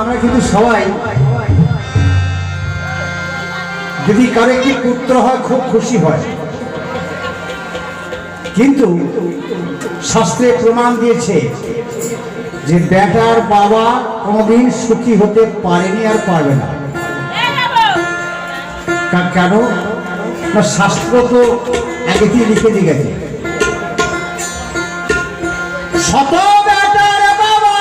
আমরা কিন্তু সবাই যদি পুত্র হয়, খুব খুশি হয়। কিন্তু শাস্ত্রে প্রমাণ দিয়েছে যে বেটার বাবা কোনোদিন সুখী হতে পারেনি আর পারবে না। কেন? শাস্ত্র তো আগে লিখে দিয়ে গেছে। শত বেটার বাবা।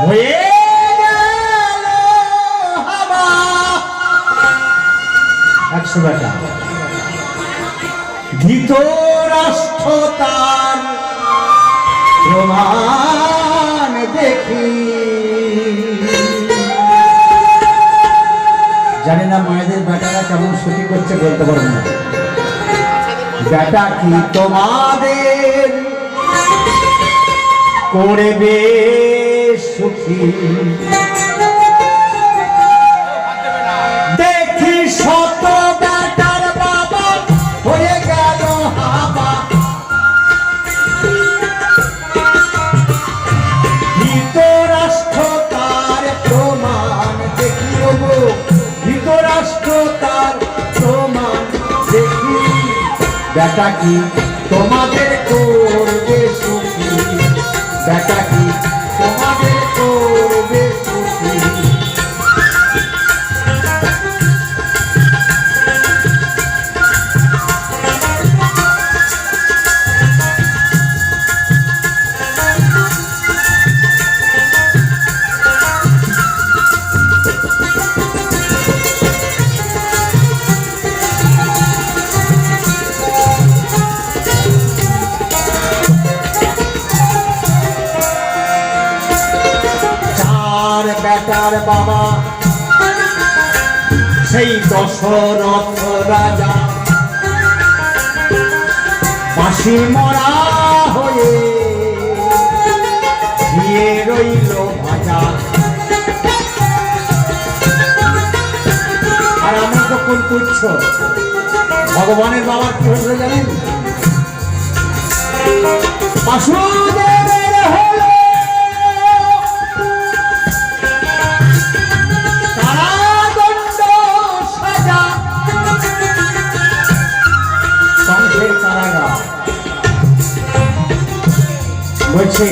হয়ে একশো বেটা ধৃতরাষ্ট্র তার প্রমাণ দেখি। জানি না মায়েদের বেটারা কেমন সুখী করছে, বলতে পারব না। বেটা কি তোমাদের করবে সুখী? বেটা কি? তোমাদের করবে সুখী। বেটা বেটার বাবা। সেই দশরথ রাজা। বাঁশি মরা হয়ে গিয়ে রইল ভাজা। আর আমি তো কোন তুচ্ছ। ভগবানের বাবার কি হয়েছিল জানেন? বাসুদেবের বলছে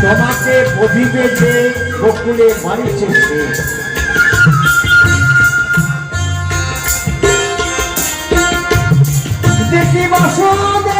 তোমাকে বধিবে যে বকুলে মারিছে সে। দেখি বাসুদেবের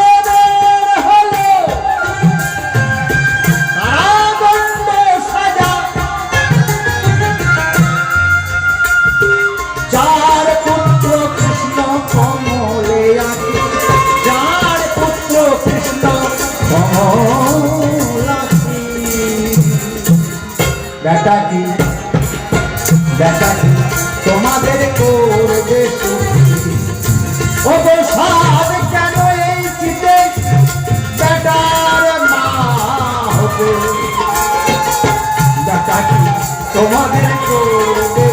তোমাদের করবে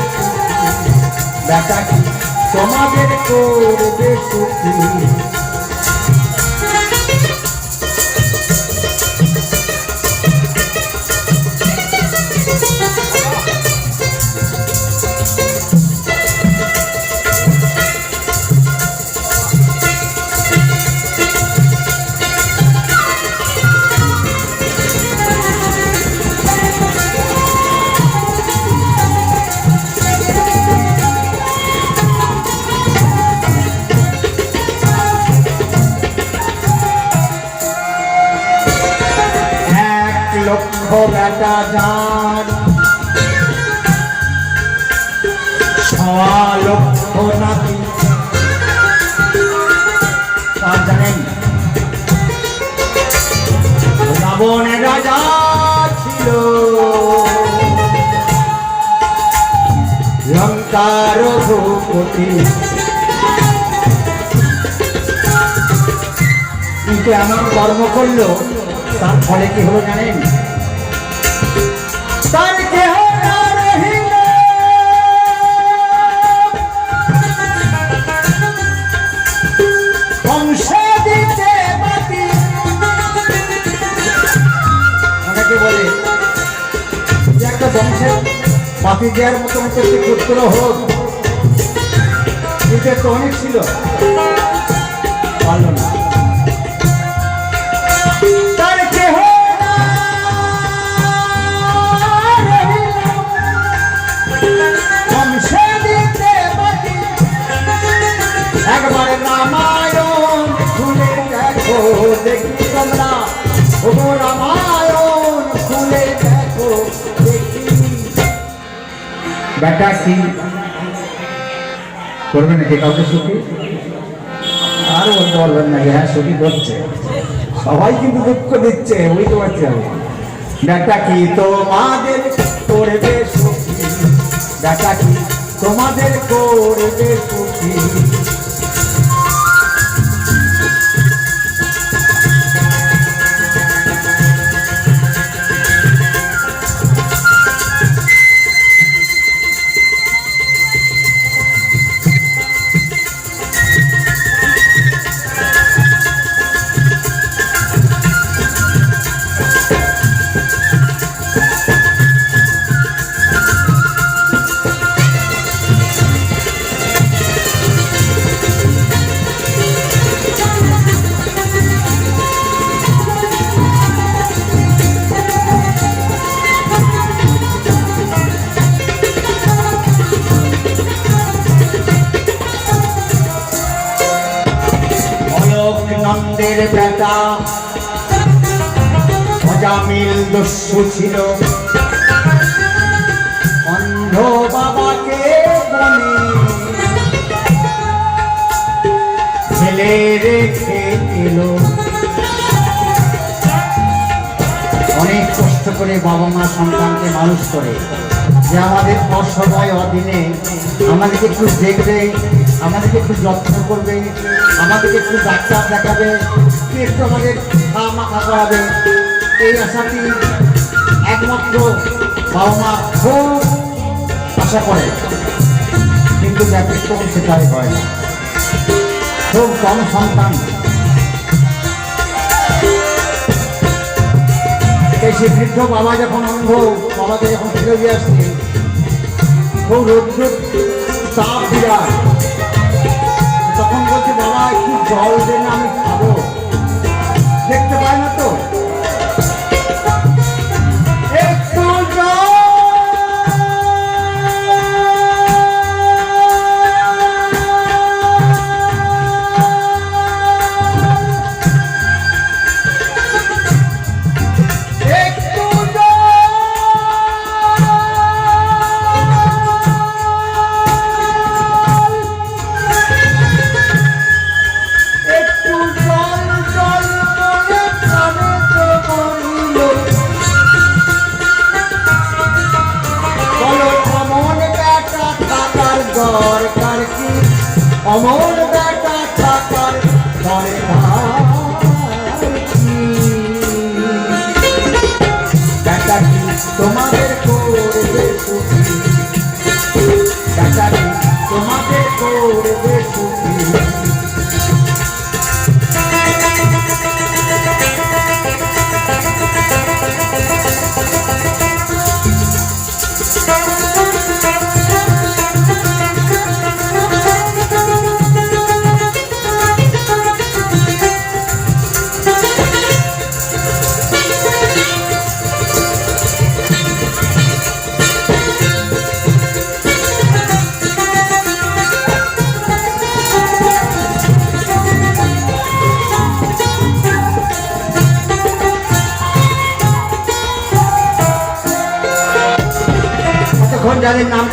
কি? তোমাদের করবে সুখী। জানেন? রাবণের রাজা ছিল। কিন্তু এমন কর্ম করল? তার ফলে কি হলো জানেন? সে পাতি দেওয়ার মতো মতো একটি পুত্র হোক কিন্তু তো অনেক ছিল, পারল না। রামায়ণ দেখো তোমরা। বেটা কি করবে নাকি কাউকে সুখী আর বলতে পারবেন না হ্যাঁ সুখী করছে সবাই কিন্তু দুঃখ দিচ্ছে বুঝতে পারছি আমি। ব্যাটা কি তোমাদের করবে সুখী বেটা কি তোমাদের করবে সুখী বেটা অজামিল দস্যু ছিল। অন্ধ বাবাকে বনে। ফেলে রেখে এলো। অনেক কষ্ট করে বাবা মা সন্তানকে মানুষ করে। যে আমাদের অসহায় অধীনে আমাদেরকে একটু দেখবে, আমাদেরকে একটু যত্ন করবে, আমাদেরকে একটু ডাক্তার দেখাবে। একটু একটু আমাদের মাখা করাবে এই আশাটি একমাত্র বাবা মা খুব আশা করে। কিন্তু ব্যতিক্রম সেটাই হয় না। খুব কম সন্তান। এই সে বৃদ্ধ বাবা যখন অন্ধ, বাবাকে যখন ফিরে দিয়ে আসছে, খুব রৌদ্র তাপ বিরাট। তখন বলছে, বাবা, একটু জল দেন আমি খাব। দেখতে পায় না তো?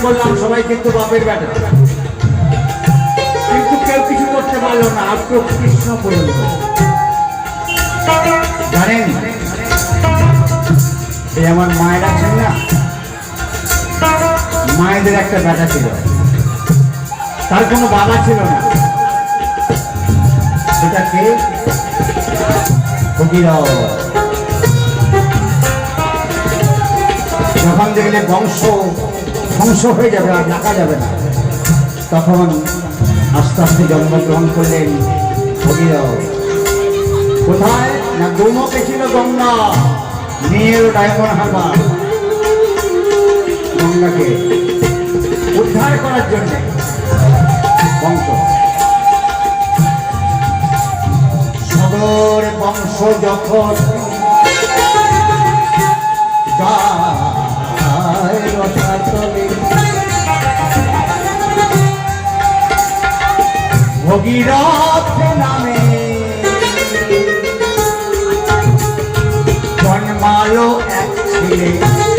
করলাম সবাই কিন্তু বাপের বেটা। কিন্তু কেউ কিছু করতে পারল না তো কৃষ্ণ পর্যন্ত জানেন, এই আমার মায়ের আছেন না, মায়েদের একটা বেটা ছিল। তার কোনো বাবা ছিল না। সেটা কে? যখন দেখলে বংশ ধ্বংস হয়ে যাবে আর ডাকা যাবে না। তখন আস্তে আস্তে জন্মগ্রহণ করলেন কোথায়? না গোমকে ছিল গঙ্গা। নিয়ে ডায়মন্ড হারবার। গঙ্গাকে উদ্ধার করার জন্য বংশ। সদর বংশ যখন যায় ভগীরথ নামে। জন্মালো এক ছেলে।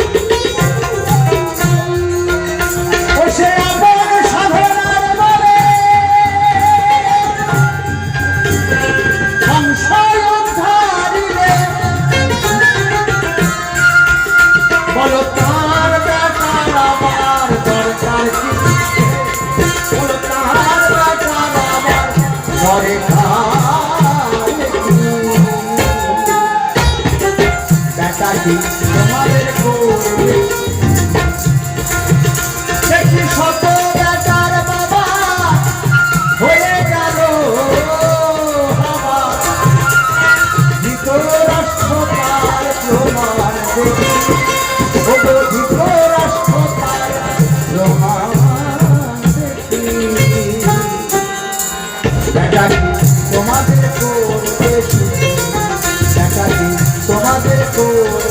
তোমাদের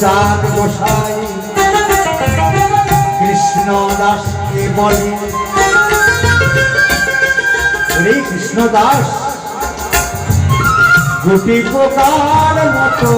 চাঁদ গোসাই কৃষ্ণ দাসকে বলে। ওরে কৃষ্ণ দাস গুটি পোকার মতো।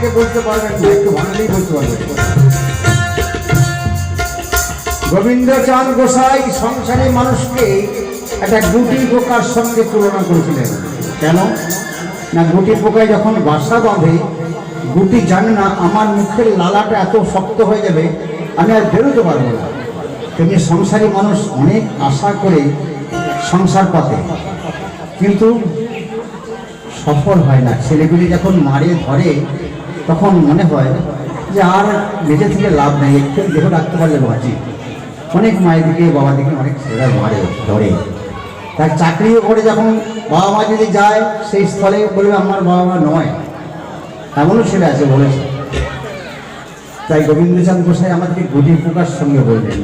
অনেকে বুঝতে পারবেন না একটু ভালোই বুঝতে পারবেন গোবিন্দচাঁদ গোসাই সংসারী মানুষকে একটা গুটি পোকার সঙ্গে তুলনা করেছিলেন। কেন? না, গুটি পোকায় যখন বাসা বাঁধে, গুটি জানে না আমার মুখের লালাটা এত শক্ত হয়ে যাবে, আমি আর বেরোতে পারব না। তেমনি সংসারী মানুষ অনেক আশা করে সংসার পাতে। কিন্তু সফল হয় না। ছেলেগুলি যখন মারে ধরে তখন মনে হয় যে আর বেঁচে থেকে লাভ নেই, একটু দেহ রাখতে পারলে বাঁচি। অনেক মায়ের দিকে বাবা দিকে অনেক ছেলেরা মারে, ধরে। তার চাকরিও করে যখন বাবা মা যদি যায়, সেই স্থলে বলবে আমার বাবা মা নয়। এমনও ছেলে আছে বলেছে তাই গোবিন্দচাঁদ গোসাই আমাদেরকে গুটি প্রকাশ সঙ্গে বললেন,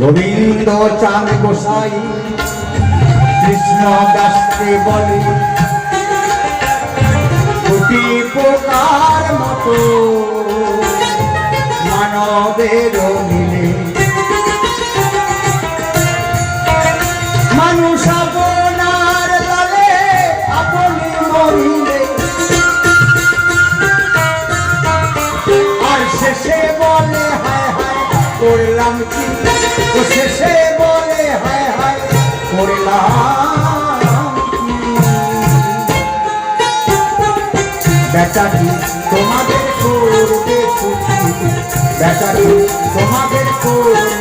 গোবিন্দ চাঁদ গোসাই, কৃষ্ণ দাসকে বলে, গুটি পোকার শেষে বলে হায় হায় করলাম কি? তোমাদের করবে সুখী বেচাটি তোমাদের করবে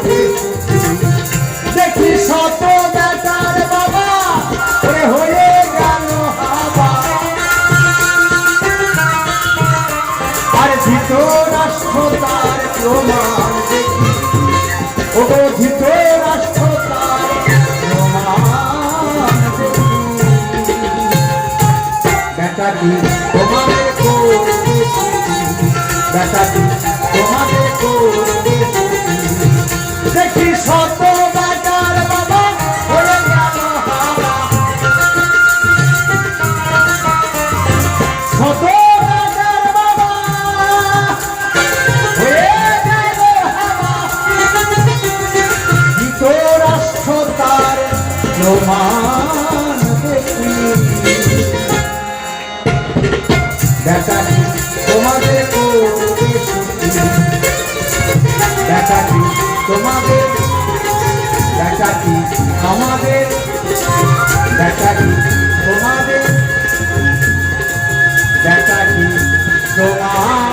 সুখী। তোমাদের তোমাদের দেখাকি আমাদের দেখাকি তোমাদের দেখাকি তোমার